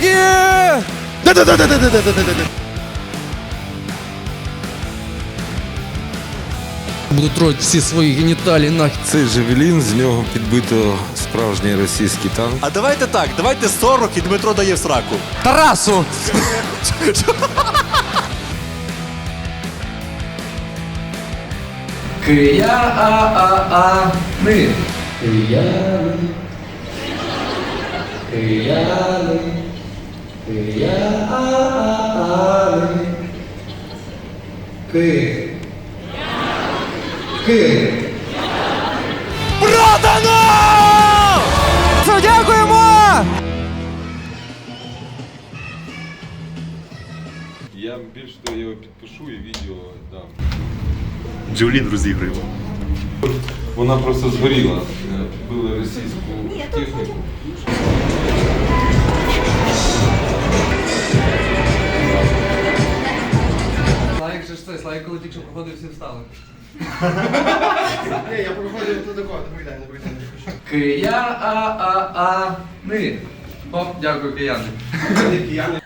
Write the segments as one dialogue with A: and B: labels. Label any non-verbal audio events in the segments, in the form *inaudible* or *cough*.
A: Матюки! Буду троїти всі свої геніталії нахер.
B: Цей Жевелін, з нього підбито справжній російський танк.
C: А давайте так, давайте 40 і Дмитро дає в сраку.
A: Тарасу! Кия а а а ми. Кияни. Кияни. Я
C: Али.
A: Київ. Дякуємо!
B: Я більше його підпишу і відео дам.
C: Джевлін розігруємо.
B: Вона просто згоріла. Е, Підбили російську техніку.
A: Проходив, всі встали.
D: Ні, я проходив до такого, добрий день, добрий день.
A: Кия а а а ми. Оп, дякую, кияни.
D: Кияни.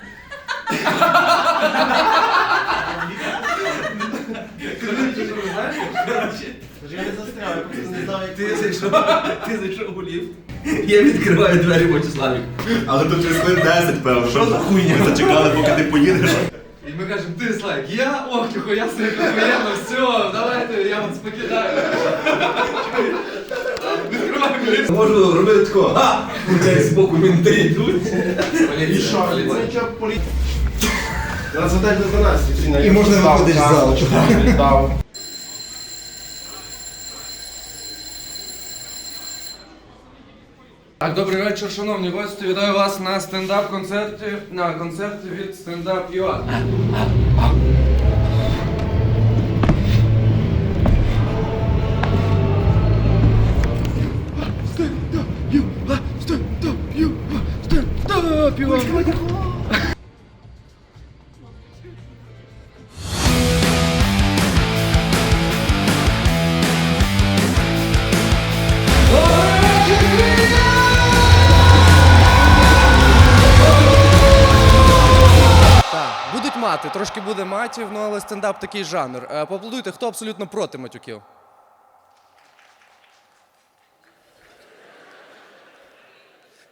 D: Я не застряв, я просто не знав, як
E: Ти зайшов, ти зайшов у ліфт. Я відкриваю двері в.
C: Але тут через хвилин 10, певно. Що за хуйня? Ми зачекали, поки ти поїдеш
A: дизлайк. Я? Ох, я себе охуєнно, все, давайте, я вас покидаю.
E: Можу робити такого, га! Блять, збоку мінти йдуть.
D: І що? Це що поліція? Нас задайте за нас,
E: І можна виходити з залу.
A: Так, добрий вечір, шановні гості. Вітаю вас на стендап-концерті, на концерті від стендап UA. Так, мати, трошки буде матів, ну але стендап такий жанр. Е, Поаплодуйте, хто абсолютно проти матюків.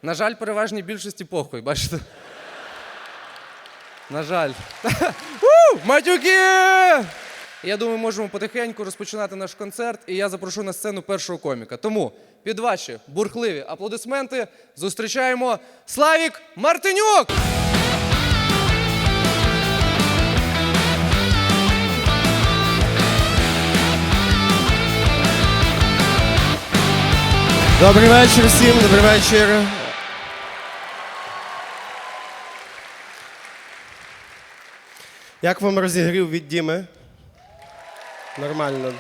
A: На жаль, переважній більшості похуй, бачите? На жаль. *laughs* Матюки! Я думаю, можемо потихеньку розпочинати наш концерт, і я запрошу на сцену першого коміка. Тому під ваші бурхливі аплодисменти зустрічаємо Славік Мартинюк!
D: Добрий вечір всім, добрий вечір. Як вам розігрів від Діми? Нормально.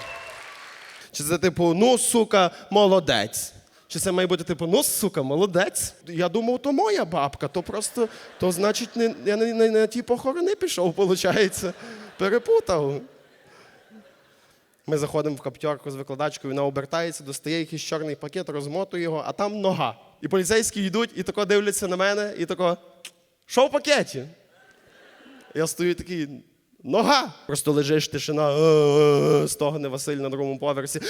D: Чи це типу, ну, сука, молодець? Чи це має бути типу, ну, сука, молодець? Я думав, то моя бабка, то просто, то значить, не, я не, не, на ті похорони пішов, виходить. Перепутав. Ми заходимо в каптьорку з викладачкою, вона обертається, достає якийсь чорний пакет, розмотує його, а там нога. І поліцейські йдуть і тако дивляться на мене, і тако, що в пакеті? Я стою такий. Нога! Просто лежиш, тишина, стогне Василь на другому поверсі.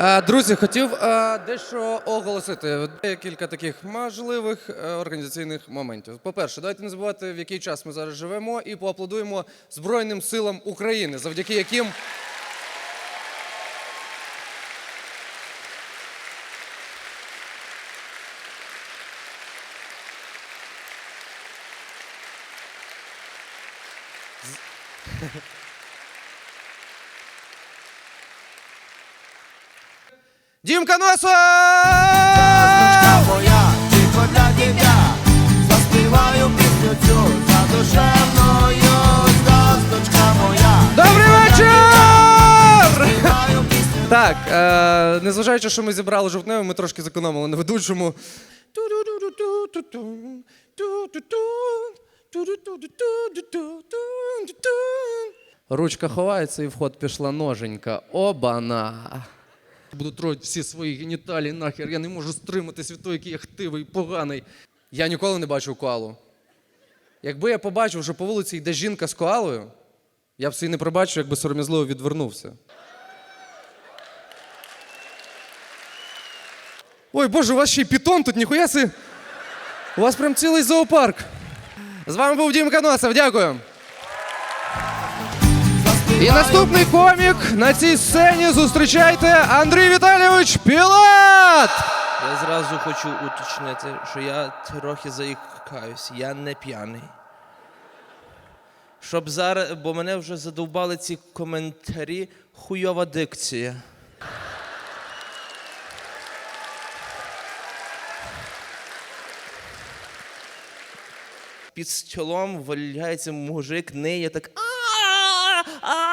A: Е, друзі, хотів е, дещо оголосити. Декілька таких можливих е, організаційних моментів. По-перше, давайте не забувати, в який час ми зараз живемо, і поаплодуємо Збройним силам України, завдяки яким. Дімка Носов!
F: моя, тихо для дітя, заспіваю пісню цю задушевною, сказочка моя,
A: Добрий вечір! Так, е, незважаючи, що ми зібрали жовтневу, ми трошки зекономили на ведучому. Ручка ховається і в ход пішла ноженька. Обана. Буду троїти всі свої геніталії нахер. Я не можу стриматись від того, який я хтивий, поганий. Я ніколи не бачив коалу. Якби я побачив, що по вулиці йде жінка з коалою, я б це і не пробачив, якби сором'язливо відвернувся. Ой, боже, у вас ще й пітон тут, ніхуя си. У вас прям цілий зоопарк. З вами був Дім Каносов, дякую. І наступний комік на цій сцені зустрічайте Андрій Віталійович Пілат!
E: Я зразу хочу уточнити, що я трохи заїкаюсь, я не п'яний. Щоб зараз, бо мене вже задовбали ці коментарі, хуйова дикція. Під столом валяється мужик, неє так. «А! А!»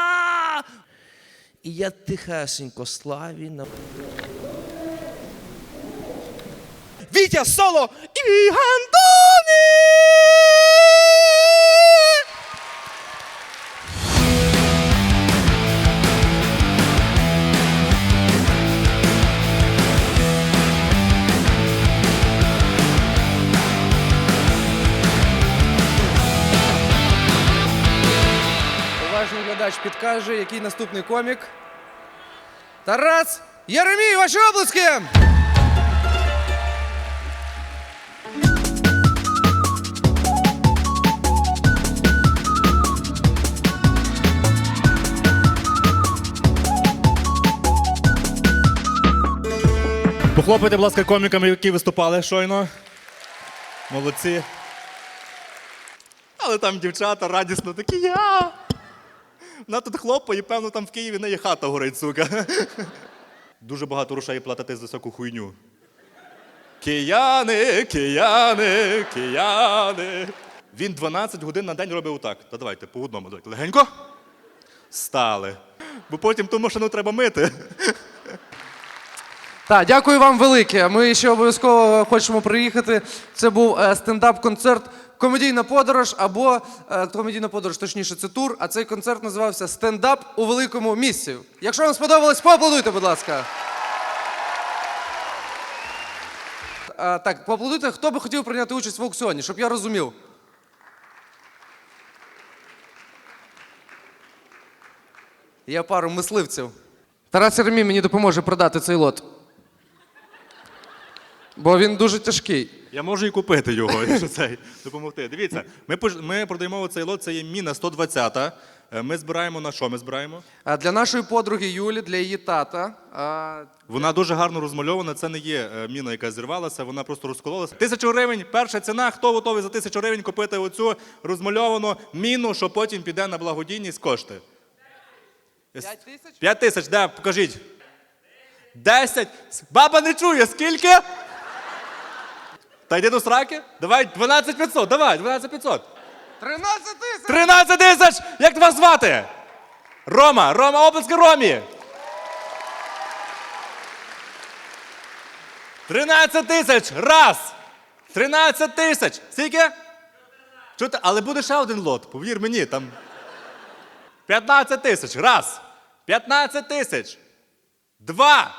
E: І я тихесенько славі на Вітя Соло і Гандони!
A: Підкаже, який наступний комік. Тарас Єремій, ваші облиски!
G: Похлопайте, будь ласка, коміками, які виступали щойно. Молодці. Але там дівчата радісно такі я. Вона тут хлопає, і певно, там в Києві не є хата горить, сука. Дуже багато грошей платити за всяку хуйню. Кияни, кияни, кияни. Він 12 годин на день робив отак. Та давайте, по одному, давайте. Легенько. Стали. Бо потім ту машину треба мити.
A: Так, дякую вам велике. Ми ще обов'язково хочемо приїхати. Це був е, стендап-концерт Комедійна подорож або е, комедійна подорож, точніше, це тур. А цей концерт називався Стендап у великому місці. Якщо вам сподобалось, поаплодуйте, будь ласка. А, так, поаплодуйте, хто би хотів прийняти участь в аукціоні, щоб я розумів. Є пару мисливців. Тарас Єремій мені допоможе продати цей лот. Бо він дуже тяжкий.
G: Я можу і купити його, *laughs* якщо цей допомогти. Дивіться, ми, пож- ми продаємо цей лот, це є міна 120. Е, Ми збираємо на що ми збираємо?
A: А для нашої подруги Юлі, для її тата. А,
G: Вона дуже гарно розмальована. Це не є е, міна, яка зірвалася, вона просто розкололася. Тисячу гривень, перша ціна. Хто готовий за тисячу гривень купити оцю розмальовану міну, що потім піде на благодійність кошти?
A: П'ять тисяч?
G: П'ять тисяч, де? Покажіть. Десять. Баба не чує, скільки? Та йди до сраки. Давай 12 500, давай, 12 500.
A: 13 тисяч!
G: 13 тисяч! Як вас звати? Рома, Рома, обласки Ромі. 13 тисяч! Раз! 13 тисяч! Скільки? Чути, але буде ще один лот, повір мені, там. 15 тисяч. Раз. 15 тисяч. Два.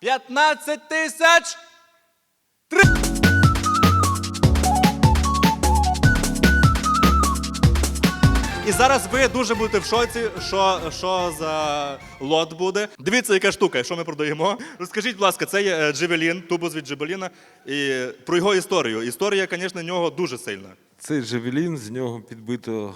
G: 15 тисяч. І зараз ви дуже будете в шоці, що, що за лот буде. Дивіться, яка штука, що ми продаємо. Розкажіть, будь ласка, це є е, Джевелін, тубус від Джевеліна. І про його історію. Історія, звісно, нього дуже сильна.
B: Цей Джевелін, з нього підбито